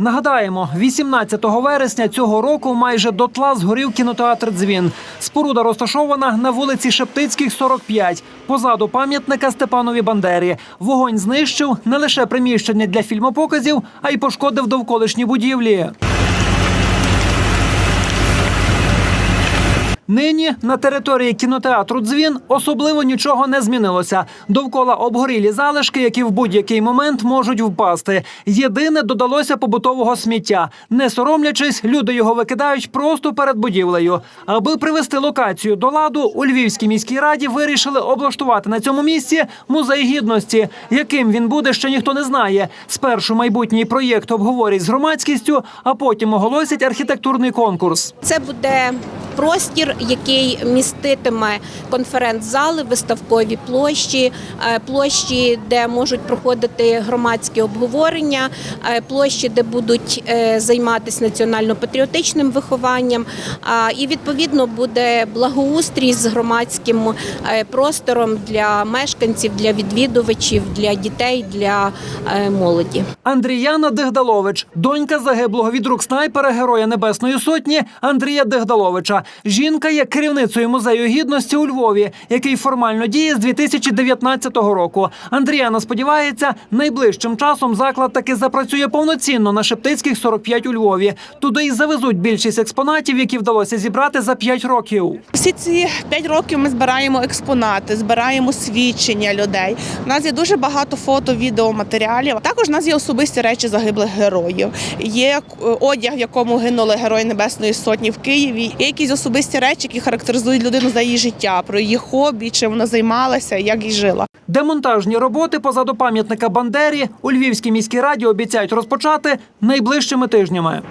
Нагадаємо, 18 вересня цього року майже дотла згорів кінотеатр Дзвін. Споруда розташована на вулиці Шептицьких, 45, позаду пам'ятника Степанові Бандері. Вогонь знищив не лише приміщення для фільмопоказів, а й пошкодив довколишні будівлі. Нині на території кінотеатру Дзвін особливо нічого не змінилося. Довкола обгорілі залишки, які в будь-який момент можуть впасти. Єдине додалося побутового сміття. Не соромлячись, люди його викидають просто перед будівлею. Аби привести локацію до ладу, у Львівській міській раді вирішили облаштувати на цьому місці музей гідності. Яким він буде, ще ніхто не знає. Спершу майбутній проєкт обговорять з громадськістю, а потім оголосять архітектурний конкурс. Це буде простір, який міститиме конференц-зали, виставкові площі, е, площі, де можуть проходити громадські обговорення, е, площі, де будуть е, займатися національно-патріотичним вихованням. І відповідно буде благоустрій з громадським простором для мешканців, для відвідувачів, для дітей, для молоді. Андріяна Дегдалович, донька загиблого від рук снайпера Героя Небесної Сотні Андрія Дегдаловича. Жінка є керівницею музею гідності у Львові, який формально діє з 2019 року. Андріяна сподівається, найближчим часом заклад таки запрацює повноцінно на Шептицьких 45 у Львові. Туди й завезуть більшість експонатів, які вдалося зібрати за 5 років. Всі ці п'ять років ми збираємо експонати, збираємо свідчення людей. У нас є дуже багато фото, відео, матеріалів. Також у нас є особисті речі загиблих героїв. Є е, одяг, в якому гинули герої Небесної Сотні в Києві. Є якісь особисті речі, які характеризують людину за її життя, про її хобі, чим вона займалася, як і жила. Демонтажні роботи позаду пам'ятника Бандері у Львівській міській раді обіцяють розпочати найближчими тижнями.